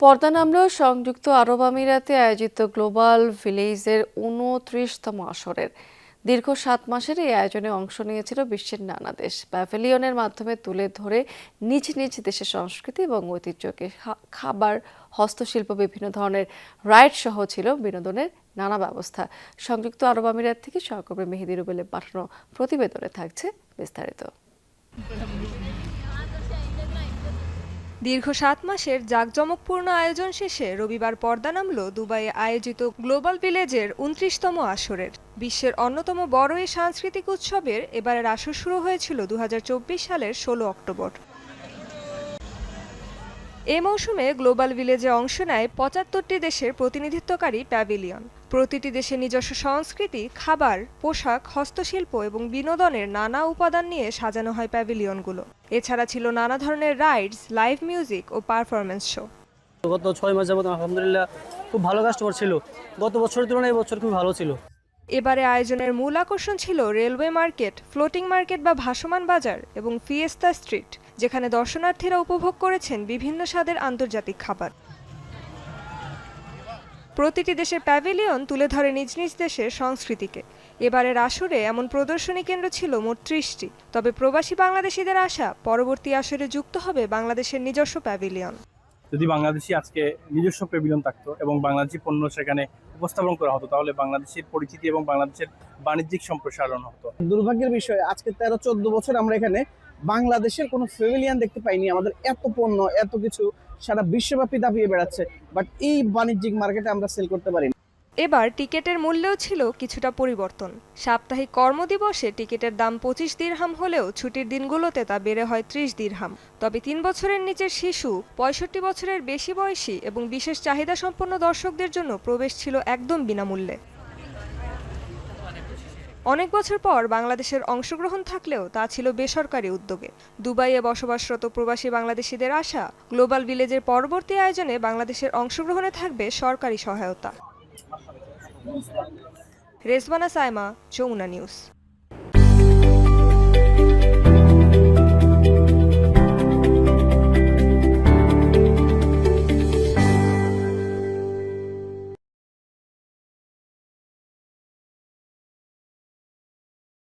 পর্দা নামলো সংযুক্ত আরব আমিরাতে আয়োজিত গ্লোবাল ভিলেজের উনত্রিশতম আসরের দীর্ঘ সাত মাসের এই আয়োজনে অংশ নিয়েছিল বিশ্বের নানা দেশ। প্যাভিলিয়নের মাধ্যমে তুলে ধরে নিজ নিজ দেশের সংস্কৃতি এবং ঐতিহ্যকে খাবার, হস্তশিল্প, বিভিন্ন ধরনের রাইড সহ ছিল বিনোদনের নানা ব্যবস্থা। সংযুক্ত আরব আমিরাত থেকে সহকর্মী মেহেদি রুবেলে পাঠানো প্রতিবেদনে থাকছে বিস্তারিত। দীর্ঘ সাত মাসের জাঁকজমকপূর্ণ আয়োজন শেষে রবিবার পর্দা নামল দুবাইয়ে আয়োজিত গ্লোবাল ভিলেজের উনত্রিশতম আসরের। বিশ্বের অন্যতম বড় এই সাংস্কৃতিক উৎসবের এবারের আসর শুরু হয়েছিল দু হাজার চব্বিশ সালের ষোলো অক্টোবর। এ মৌসুমে গ্লোবাল ভিলেজে অংশ নেয় পঁচাত্তরটি দেশের প্রতিনিধিত্বকারী প্যাভিলিয়ন। প্রতিটি দেশের নিজস্ব সংস্কৃতি খাবার পোশাক হস্তশিল্প এবং বিনোদনের নানা উপাদান নিয়ে সাজানো হয় প্যাভিলিয়নগুলো। এছাড়া ছিল নানা ধরনের রাইডস লাইভ মিউজিক ও পারফরমেন্স শো। গত ছয় মাস যাবত আলহামদুলিল্লাহ খুব ভালো কাস্টমার ছিল। গত বছরের তুলনায় এবছর খুব ভালো ছিল। এবারে আয়োজনের মূল আকর্ষণ ছিল রেলওয়ে মার্কেট ফ্লোটিং মার্কেট বা ভাসমান বাজার এবং ফিয়েস্তা স্ট্রিট। যেখানে দর্শনার্থীরা উপভোগ করেছেন বিভিন্ন স্বাদের আন্তর্জাতিক খাবার। প্রতিটি দেশের প্যাভিলিয়ন তুলে ধরে নিজ নিজ দেশের সংস্কৃতিকে। এবারের আসরে এমন প্রদর্শনী কেন্দ্র ছিল মোট ত্রিশটি। তবে প্রবাসী বাংলাদেশিদের আশা পরবর্তী আসরে যুক্ত হবে বাংলাদেশের নিজস্ব প্যাভিলিয়ন। যদি বাংলাদেশি আজকে নিজস্ব প্যাভিলিয়ন থাকতো এবং বাংলাদেশি পণ্য সেখানে উপস্থাপন করা হতো তাহলে বাংলাদেশের পরিচিতি এবং বাংলাদেশের বাণিজ্যিক সম্প্রসারণ হতো। দুর্ভাগ্যের বিষয় আজকে তেরো চোদ্দ বছর আমরা এখানে বাংলাদেশের কোনো ফেভিলিয়ান দেখতে পাইনি, আমাদের এত পণ্য, এত কিছু, সারা বিশ্বব্যাপী দাপিয়ে বেড়াচ্ছে বাট এই বাণিজ্যিক মার্কেটে আমরা সেল করতে পারি এবার টিকেটের মূল্যেও ছিল কিছুটা পরিবর্তন। সাপ্তাহিক কর্মদিবসে টিকেটের দাম পঁচিশ দিরহাম হলেও ছুটির দিনগুলোতে তা বেড়ে হয় ত্রিশ দিরহাম। তবে তিন বছরের নিচের শিশু, পঁয়ষট্টি বছরের বেশি বয়সী এবং বিশেষ চাহিদা সম্পন্ন দর্শকদের জন্য প্রবেশ ছিল একদম বিনামূল্যে। অনেক বছর পর বাংলাদেশের অংশগ্রহণ থাকলেও তা ছিল বেসরকারি উদ্যোগে। দুবাইয়ে বসবাসরত প্রবাসী বাংলাদেশিদের আশা, গ্লোবাল ভিলেজের পরবর্তী আয়োজনে বাংলাদেশের অংশগ্রহণে থাকবে সরকারি সহায়তা। রেজবানা সাইমা, যমুনা নিউজ।